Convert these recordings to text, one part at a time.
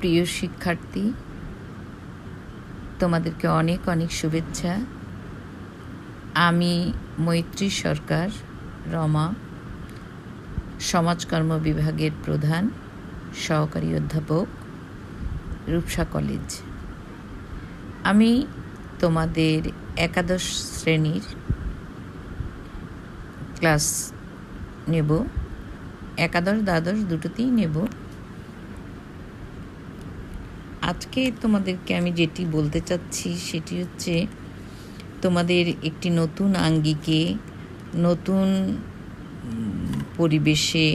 প্রিয় শিক্ষার্থী, তোমাদেরকে অনেক অনেক শুভেচ্ছা। আমি মৈত্রী সরকার, রমা, সমাজকর্ম বিভাগের প্রধান, সহকারী অধ্যাপক, রূপসা কলেজ। আমি তোমাদের একাদশ শ্রেণির ক্লাস নেব। একাদশ, দ্বাদশ দুটোতেই নেব। আজকে তোমাদেরকে আমি যেটি বলতে চাচ্ছি সেটি হচ্ছে তোমাদের একটি নতুন আঙ্গিকে, নতুন পরিবেশে,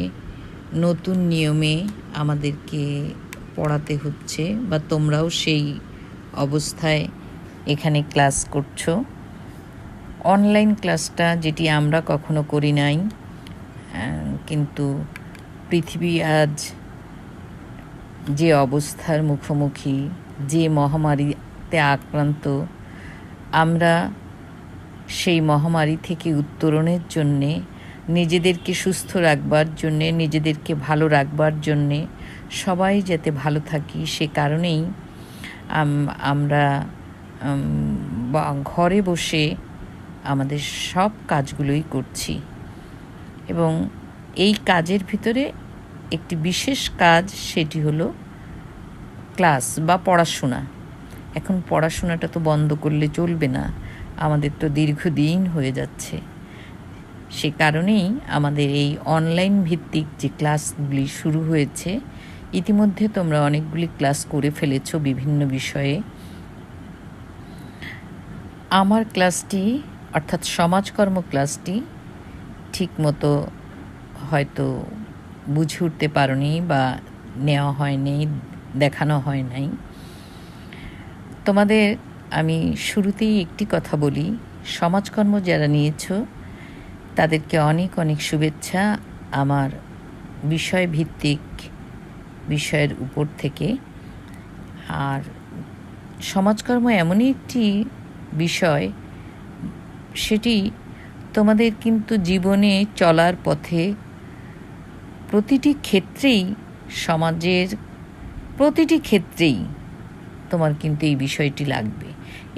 নতুন নিয়মে আমাদেরকে পড়াতে হচ্ছে বা তোমরাও সেই অবস্থায় এখানে ক্লাস করছ। অনলাইন ক্লাসটা যেটি আমরা কখনো করি নাই কিন্তু পৃথিবী আজ যে অবস্থার মুখোমুখি, যে মহামারীতে আক্রান্ত, আমরা সেই মহামারী থেকে উত্তরণের জন্যে, নিজেদেরকে সুস্থ রাখবার জন্যে, নিজেদেরকে ভালো রাখবার জন্যে সবাই যাতে ভালো থাকি, সে কারণেই আমরা ঘরে বসে আমাদের সব কাজগুলোই করছি। এবং এই কাজের ভিতরে একটি বিশেষ কাজ সেটি হলো ক্লাস বা পড়াশোনা। এখন পড়াশোনাটা তো বন্ধ করলে চলবে না। আমাদের তো দীর্ঘদিন হয়ে যাচ্ছে। সে কারণেই আমাদের এই অনলাইন ভিত্তিক যে ক্লাসগুলি শুরু হয়েছে, ইতিমধ্যে তোমরা অনেকগুলি ক্লাস করে ফেলেছো বিভিন্ন বিষয়ে। আমার ক্লাসটি, অর্থাৎ সমাজকর্ম ক্লাসটি, ঠিকমতো হয়তো বুঝে উঠতে পারোনি বা নেওয়া হয়নি, দেখানো হয় নাই। তোমাদের আমি শুরুতেই একটি কথা বলি। সমাজকর্ম যারা নিয়েছো, তাদেরকে অনেক অনেক শুভেচ্ছা আমার বিষয় ভিত্তিক বিষয়ের উপর থেকে। আর সমাজকর্ম এমনই একটি বিষয়, সেটি তোমাদের কিন্তু জীবনে চলার পথে প্রতিটি ক্ষেত্রেই, সমাজের প্রতিটি ক্ষেত্রেই তোমার কিন্তু এই বিষয়টি লাগবে।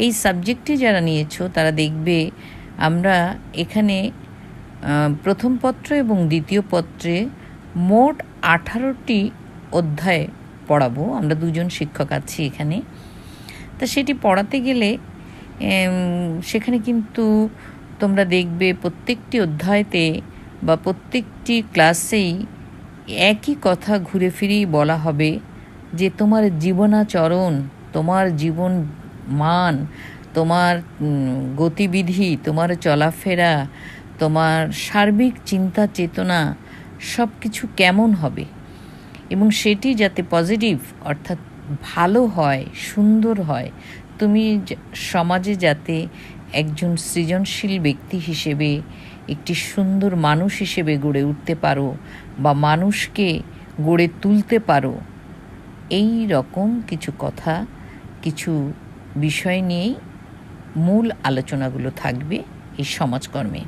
এই সাবজেক্টটি যারা নিয়েছো, তারা দেখবে আমরা এখানে প্রথম পত্র এবং দ্বিতীয় পত্রে মোট আঠারোটি অধ্যায় পড়াবো। আমরা দুজন শিক্ষক আছি এখানে। তা সেটি পড়াতে গেলে সেখানে কিন্তু তোমরা দেখবে প্রত্যেকটি অধ্যায়তে বা প্রত্যেকটি ক্লাসেই একই কথা ঘুরে ফিরেই বলা হবে যে তোমার জীবনাচরণ, তোমার জীবন মান, তোমার গতিবিধি, তোমার চলাফেরা, তোমার সার্বিক চিন্তা চেতনা সব কিছু কেমন হবে? এবং সেটি যাতে পজিটিভ, অর্থাৎ ভালো হয়, সুন্দর হয়, তুমি সমাজে যাতে একজন সৃজনশীল ব্যক্তি হিসেবে একটি সুন্দর মানুষ হিসেবে গড়ে উঠতে পারো বা মানুষকে গড়ে তুলতে পারো। এই রকম কিছু কথা, কিছু বিষয় নিয়েই মূল আলোচনাগুলো থাকবে এই সমাজকর্মে।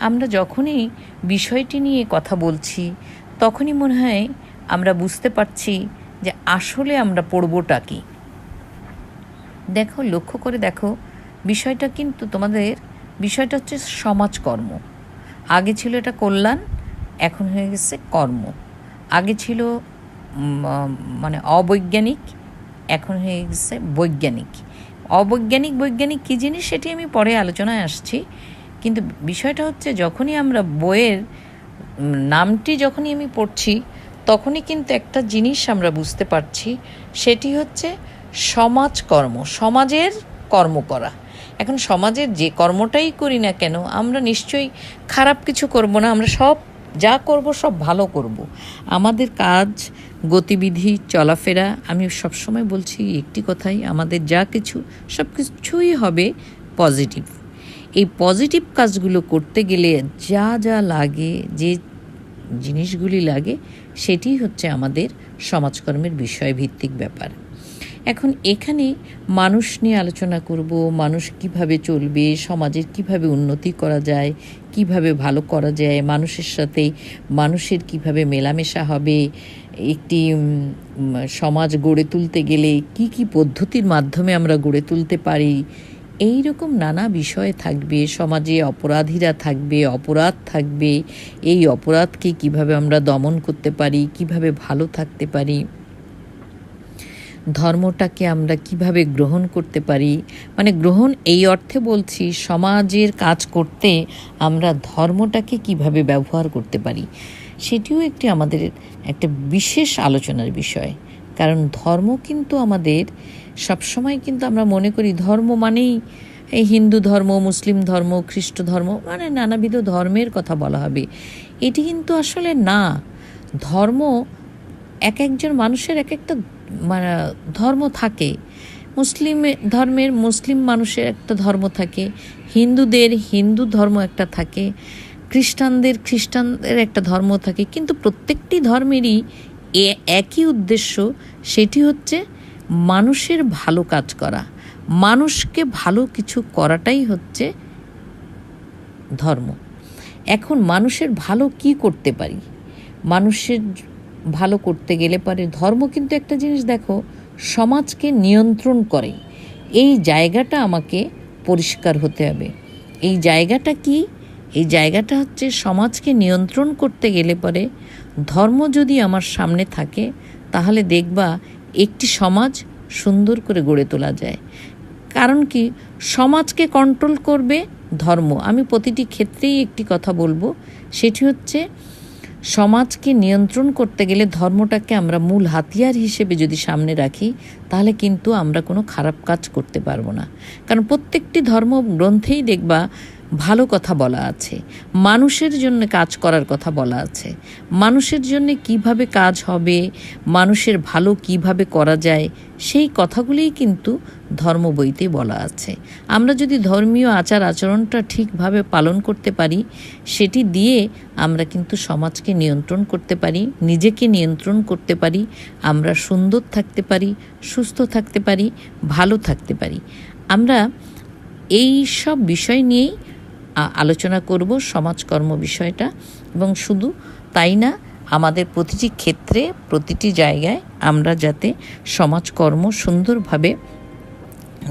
আমরা যখনই বিষয়টি নিয়ে কথা বলছি, তখনই মনে হয় আমরা বুঝতে পারছি যে আসলে আমরা পড়বোটা কি। দেখো, লক্ষ্য করে দেখো, বিষয়টা কিন্তু তোমাদের, বিষয়টা হচ্ছে সমাজকর্ম। আগে ছিল এটা কল্যাণ, এখন হয়ে গেছে কর্ম। আগে ছিল মানে অবৈজ্ঞানিক, এখন হয়ে গেছে বৈজ্ঞানিক। অবৈজ্ঞানিক, বৈজ্ঞানিক কী জিনিস সেটি আমি পরে আলোচনায় আসছি। কিন্তু বিষয়টা হচ্ছে যখনই আমরা বইয়ের নামটি যখনই আমি পড়ছি, তখনই কিন্তু একটা জিনিস আমরা বুঝতে পারছি, সেটি হচ্ছে সমাজকর্ম, সমাজের কর্ম করা। এখন সমাজের যে কর্মটাই করি না কেন, আমরা নিশ্চয়ই খারাপ কিছু করব না, আমরা সব যা করব, সব ভালো করব। আমাদের কাজ, গতিবিধি, চলাফেরা, আমি সবসময় বলছি একটি কথাই, আমাদের যা কিছু, সব কিছুই হবে পজিটিভ। এই পজিটিভ কাজগুলো করতে গেলে যা যা লাগে, যে জিনিসগুলি লাগে, সেটি হচ্ছে আমাদের সমাজকর্মের বিষয় ভিত্তিক ব্যাপার। এখন এখানে মানুষ নিয়ে আলোচনা করব, মানুষ কীভাবে চলবে, সমাজের কীভাবে উন্নতি করা যায়, কীভাবে ভালো করা যায়, মানুষের সাথে মানুষের কীভাবে মেলামেশা হবে, একটি সমাজ গড়ে তুলতে গেলে কি কি পদ্ধতির মাধ্যমে আমরা গড়ে তুলতে পারি, এই রকম নানা বিষয় থাকবে, সমাজে অপরাধীরা থাকবে, অপরাধ থাকবে, এই অপরাধকে কীভাবে আমরা দমন করতে পারি, কীভাবে ভালো থাকতে পারি। ধর্মটাকে আমরা কীভাবে গ্রহণ করতে পারি? মানে গ্রহণ এই অর্থে বলছি, সমাজের কাজ করতে আমরা ধর্মটাকে কীভাবে ব্যবহার করতে পারি? সেটিও একটি আমাদের একটা বিশেষ আলোচনার বিষয়। কারণ ধর্ম কিন্তু আমাদের সবসময় কিন্তু আমরা মনে করি ধর্ম মানেই এই হিন্দু ধর্ম, মুসলিম ধর্ম, খ্রিস্ট ধর্ম মানে নানাবিধ ধর্মের কথা বলা হবে। এটি কিন্তু আসলে না। ধর্ম এক একজন মানুষের এক একটা ধর্ম থাকে। মুসলিম ধর্মের মুসলিম মানুষের একটা ধর্ম থাকে। হিন্দুদের হিন্দু ধর্ম একটা থাকে। খ্রিস্টানদের খ্রিস্টানদের একটা ধর্ম থাকে। কিন্তু প্রত্যেকটি ধর্মেরই এ- একই উদ্দেশ্য, সেটি হচ্ছে মানুষের ভালো কাজ করা। মানুষকে ভালো কিছু করাটাই হচ্ছে ধর্ম। এখন মানুষের ভালো কি করতে পারি? মানুষের ভালো করতে গেলে পারে ধর্ম কিন্তু একটা জিনিস দেখো, সমাজকে নিয়ন্ত্রণ করে। এই জায়গাটা আমাকে পরিষ্কার হতে হবে। এই জায়গাটা কি? এই জায়গাটা হচ্ছে সমাজকে নিয়ন্ত্রণ করতে গেলে পরে ধর্ম যদি আমার সামনে থাকে, তাহলে দেখবা একটি সমাজ সুন্দর করে গড়ে তোলা যায়। কারণ কি? সমাজকে কন্ট্রোল করবে ধর্ম। আমি প্রতিটি ক্ষেত্রেই একটি কথা বলব। সেটি হচ্ছে সমাজকে নিয়ন্ত্রণ করতে গেলে ধর্মটাকে আমরা মূল হাতিয়ার হিসেবে যদি সামনে রাখি, তাহলে কিন্তু আমরা কোনো খারাপ কাজ করতে পারব না। কারণ প্রত্যেকটি ধর্মগ্রন্থেই দেখবা ভালো কথা বলা আছে। মানুষের জন্য কাজ করার কথা বলা আছে। মানুষের জন্য কীভাবে কাজ হবে, মানুষের ভালো কীভাবে করা যায়, সেই কথাগুলিই কিন্তু ধর্ম বইতে বলা আছে। আমরা যদি ধর্মীয় আচার আচরণটা ঠিকভাবে পালন করতে পারি, সেটি দিয়ে আমরা কিন্তু সমাজকে নিয়ন্ত্রণ করতে পারি, নিজেকে নিয়ন্ত্রণ করতে পারি, আমরা সুন্দর থাকতে পারি, সুস্থ থাকতে পারি, ভালো থাকতে পারি। আমরা এই সব বিষয় নিয়েই আলোচনা করব সমাজকর্ম বিষয়টা এবং শুধু তাই না, আমাদের প্রতিটি ক্ষেত্রে, প্রতিটি জায়গায় আমরা যাতে সমাজকর্ম সুন্দরভাবে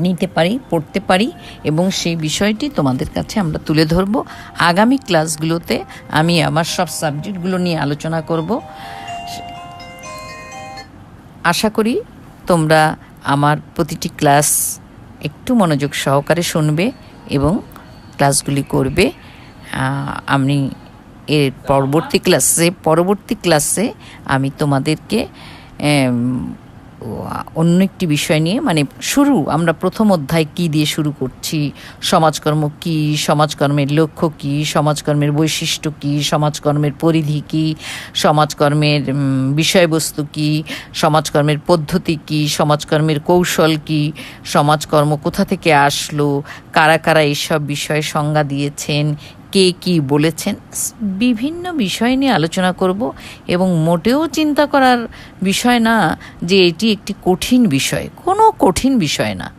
নিতে পারি, পড়তে পারি এবং সেই বিষয়টি তোমাদের কাছে আমরা তুলে ধরব। আগামী ক্লাসগুলোতে আমি আমার সব সাবজেক্টগুলো নিয়ে আলোচনা করব। আশা করি তোমরা আমার প্রতিটি ক্লাস একটু মনোযোগ সহকারে শুনবে এবং ক্লাসগুলি করবে আমি এর পরবর্তী ক্লাসে পরবর্তী ক্লাসে আমি তোমাদেরকে অন্য একটি বিষয় নিয়ে মানে শুরু, আমরা প্রথম অধ্যায় কি দিয়ে শুরু করছি? সমাজকর্ম কি? সমাজকর্মের লক্ষ্য কি? সমাজকর্মের বৈশিষ্ট্য কি? সমাজকর্মের পরিধি কি? সমাজকর্মের বিষয়বস্তু কি? সমাজকর্মের পদ্ধতি কি? সমাজকর্মের কৌশল কি? সমাজকর্ম কোথা থেকে আসলো? কারা কারা এইসব বিষয়ে সংজ্ঞা দিয়েছেন? কে কি বলেছেন বিভিন্ন বিষয় নিয়ে আলোচনা করব এবং মোটেও চিন্তা করার বিষয় না যে এটি একটি কঠিন বিষয়। কোনো কঠিন বিষয় না।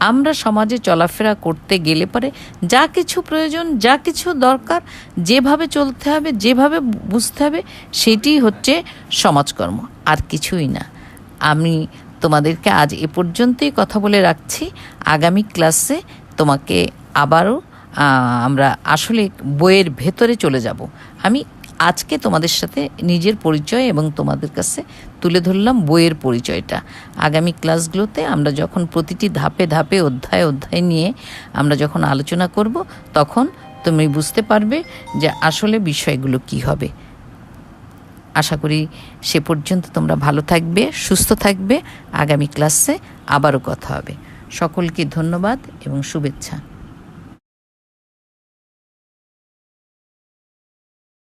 আমরা সমাজে চলাফেরা করতে গেলে পরে যা কিছু প্রয়োজন, যা কিছু দরকার, যেভাবে চলতে হবে, যেভাবে বুঝতে হবে সেটি হচ্ছে সমাজকর্ম, আর কিছুই না। আমি তোমাদেরকে আজ এ পর্যন্তই কথা বলে রাখছি। আগামী ক্লাসে তোমাকে আবারও আমরা আসলে বইয়ের ভেতরে চলে যাব। আমি আজকে তোমাদের সাথে নিজের পরিচয় এবং তোমাদের কাছে তুলে ধরলাম বইয়ের পরিচয়টা। আগামী ক্লাসগুলোতে আমরা যখন প্রতিটি ধাপে ধাপে, অধ্যায় অধ্যায় নিয়ে আমরা যখন আলোচনা করব, তখন তুমি বুঝতে পারবে যে আসলে বিষয়গুলো কি হবে। আশা করি সে পর্যন্ত তোমরা ভালো থাকবে, সুস্থ থাকবে। আগামী ক্লাসে আবারও কথা হবে। সকলকে ধন্যবাদ এবং শুভেচ্ছা।